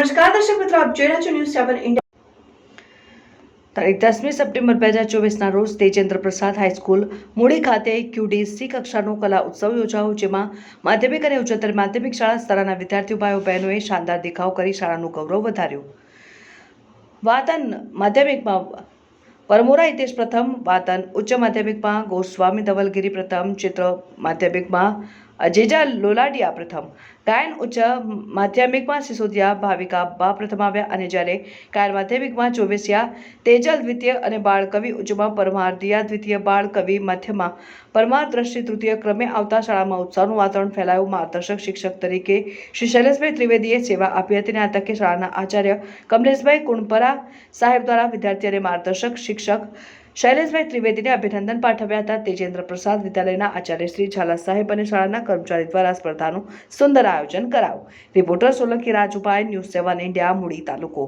આપ જોઈ રહ્યા છો ન્યૂઝ સેવન ઇન્ડિયા તારીખ દસમી સપ્ટેમ્બર બે હજાર ચોવીસના રોજ તેજેન્દ્ર પ્રસાદ હાઈસ્કૂલ મૂળી ખાતે ક્યુડીસી કક્ષાનો કલા ઉત્સવ યોજાયો, જેમાં માધ્યમિક અને ઉચ્ચતર માધ્યમિક શાળા સ્તરના વિદ્યાર્થીઓ, ભાઈઓ, બહેનોએ શાનદાર દેખાવ કરી શાળાનું ગૌરવ વધાર્યું. વાતન માધ્યમિકમાં પરમોરા હિતેશ પ્રથમ, વાતન ઉચ્ચ માધ્યમિકમાં ગોસ્વામી ધવલગીરી પ્રથમ, ચિત્ર માધ્યમિકમાં અજેજા લોલાડિયા પ્રથમ. ગાયન ઉચ્ચ માધ્યમિકમાં સિસોદિયા, ભાવિકા બા પ્રથમ આવ્યા અને જ્યારે ગાયન માધ્યમિકમાં ચોવીસિયા, તેજલ દ્વિતીય અને બાળ કવિ ઉચ્ચમાં પરમાર દિયા દ્વિતીય બાળ કવિ મધ્યમાં પરમાર દ્રષ્ટિ તૃતીય ક્રમે આવતા શાળામાં ઉત્સાહનું વાતાવરણ ફેલાયું. માર્ગદર્શક શિક્ષક તરીકે શ્રી શૈલેષભાઈ ત્રિવેદીએ સેવા આપી હતી અને આ તકે શાળાના આચાર્ય કમલેશભાઈ કુણપરા સાહેબ દ્વારા વિદ્યાર્થી અને માર્ગદર્શક શિક્ષક શૈલેષભાઈ ત્રિવેદીને અભિનંદન પાઠવ્યા હતા. તેજેન્દ્ર પ્રસાદ વિદ્યાલયના આચાર્ય શ્રી ઝાલા સાહેબ અને શાળાના કર્મચારી દ્વારા સ્પર્ધાનું સુંદર આયોજન કરાયું. Reporter Solanki Rajubhai, news seven India, Mudi તાલુકો.